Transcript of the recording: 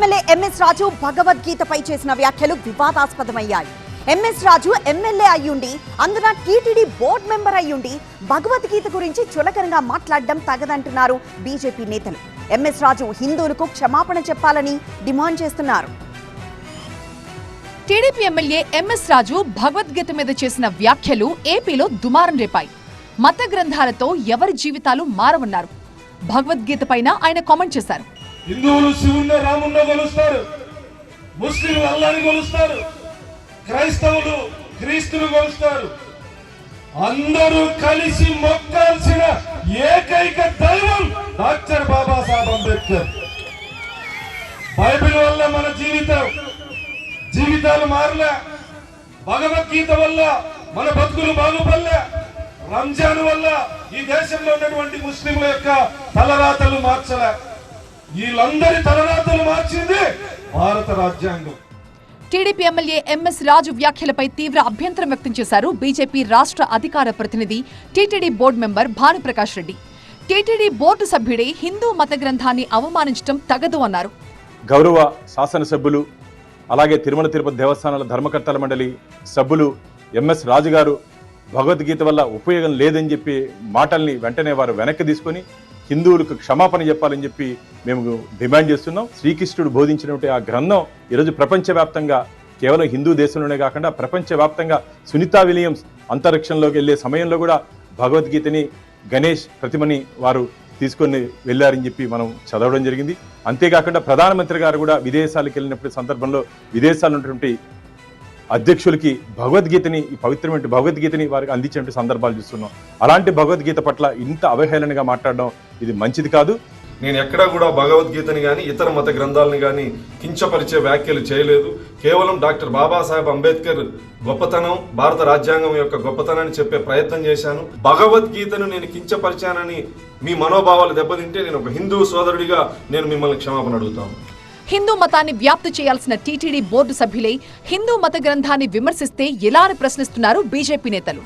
MLA MS రాజు భగవద్గీతపై చేసిన వ్యాఖ్యలు వివాదాస్పదమయ్యాయి. MS రాజు MLA అయ్యుండి అందున టీటీడీ బోర్డు మెంబర్ అయ్యుండి భగవద్గీత గురించి చులకనగా మాట్లాడడం తగదంటున్నారు బీజేపీ నేతలు. ఎంఎస్ రాజు హిందువులకు క్షమాపణ చెప్పాలని డిమాండ్ చేస్తున్నారు. TDP MLA MS Raju Bhagavad Gita మీద చేసిన వ్యాఖ్యలు ఏపీలో దుమారం రేపాయి. మత గ్రంథాలతో ఎవరి జీవితాలు మారవన్నారు? భగవద్గీత పైన ఆయన కామెంట్ చేశారు. హిందువులు శివుణ్ణి రాముణ్ణి కొలుస్తారు. ముస్లింలు అల్లాని కొలుస్తారు. క్రైస్తవులు క్రీస్తులు కొలుస్తారు. అందరూ కలిసి మొక్కాల్సిన ఏకైక దైవం డాక్టర్ బాబాసాహెబ్ అంబేద్కర్. బైబిల్ వల్ల మన జీవితం జీవితాలు మారలే భగవద్గీత వల్ల మన బతుకులు బాగుపడలే రంజాన్ వల్ల ఈ దేశంలో ఉన్నటువంటి ముస్లింల యొక్క తలరాతలు మార్చలే. వీళ్ళందరి తలరాతలు మార్చింది భారత రాజ్యాంగం. టీడీపీ ఎమ్మెల్యే ఎంఎస్ రాజు వ్యాఖ్యలపై తీవ్ర అభ్యంతరం వ్యక్తం చేశారు బీజేపీ రాష్ట్ర అధికార ప్రతినిధి TTD board member Bhanuprakash Reddy. TTD board సభ్యుడే Hindu మత గ్రంథాన్ని అవమానించడం తగదు అన్నారు. గౌరవ శాసనసభ్యులు అలాగే తిరుమల తిరుపతి దేవస్థానాల ధర్మకర్తల మండలి సభ్యులు ఎంఎస్ రాజు గారు భగవద్గీత వల్ల ఉపయోగం లేదని చెప్పి మాటల్ని వెంటనే వారు వెనక్కి తీసుకొని హిందువులకు క్షమాపణ చెప్పాలని చెప్పి మేము డిమాండ్ చేస్తున్నాం. శ్రీకృష్ణుడు బోధించినటువంటి ఆ గ్రంథం ఈరోజు ప్రపంచవ్యాప్తంగా కేవలం హిందూ దేశంలోనే కాకుండా ప్రపంచవ్యాప్తంగా సునీతా విలియమ్స్ అంతరిక్షంలోకి వెళ్ళే సమయంలో కూడా భగవద్గీతని గణేష్ ప్రతిమని వారు తీసుకొని వెళ్ళారని చెప్పి మనం చదవడం జరిగింది. అంతేకాకుండా ప్రధానమంత్రి గారు కూడా విదేశాలకు వెళ్ళినప్పుడు సందర్భంలో విదేశాలు ఉన్నటువంటి అధ్యక్షులకి భగవద్గీతని పవిత్రమైన భగవద్గీతని వారికి అందించినటువంటి సందర్భాలు చూస్తున్నాం. అలాంటి భగవద్గీత పట్ల ఇంత అవహేళనగా మాట్లాడడం ఇది మంచిది కాదు. నేను ఎక్కడా కూడా భగవద్గీతని కానీ ఇతర మత గ్రంథాలను కానీ కించపరిచే వ్యాఖ్యలు చేయలేదు. కేవలం డాక్టర్ బాబాసాహెబ్ అంబేద్కర్ గొప్పతనం భారత రాజ్యాంగం యొక్క గొప్పతనాన్ని చెప్పే ప్రయత్నం చేశాను. భగవద్గీతను నేను కించపరిచానని మీ మనోభావాలు దెబ్బతింటే నేను ఒక హిందూ సోదరుడిగా నేను మిమ్మల్ని క్షమాపణ అడుగుతాను. హిందూ మతాన్ని వ్యాప్తి చేయాల్సిన టీటీడీ బోర్డు సభ్యులే హిందూ మత గ్రంథాన్ని విమర్శిస్తే ఎలా అని ప్రశ్నిస్తున్నారు బీజేపీ నేతలు?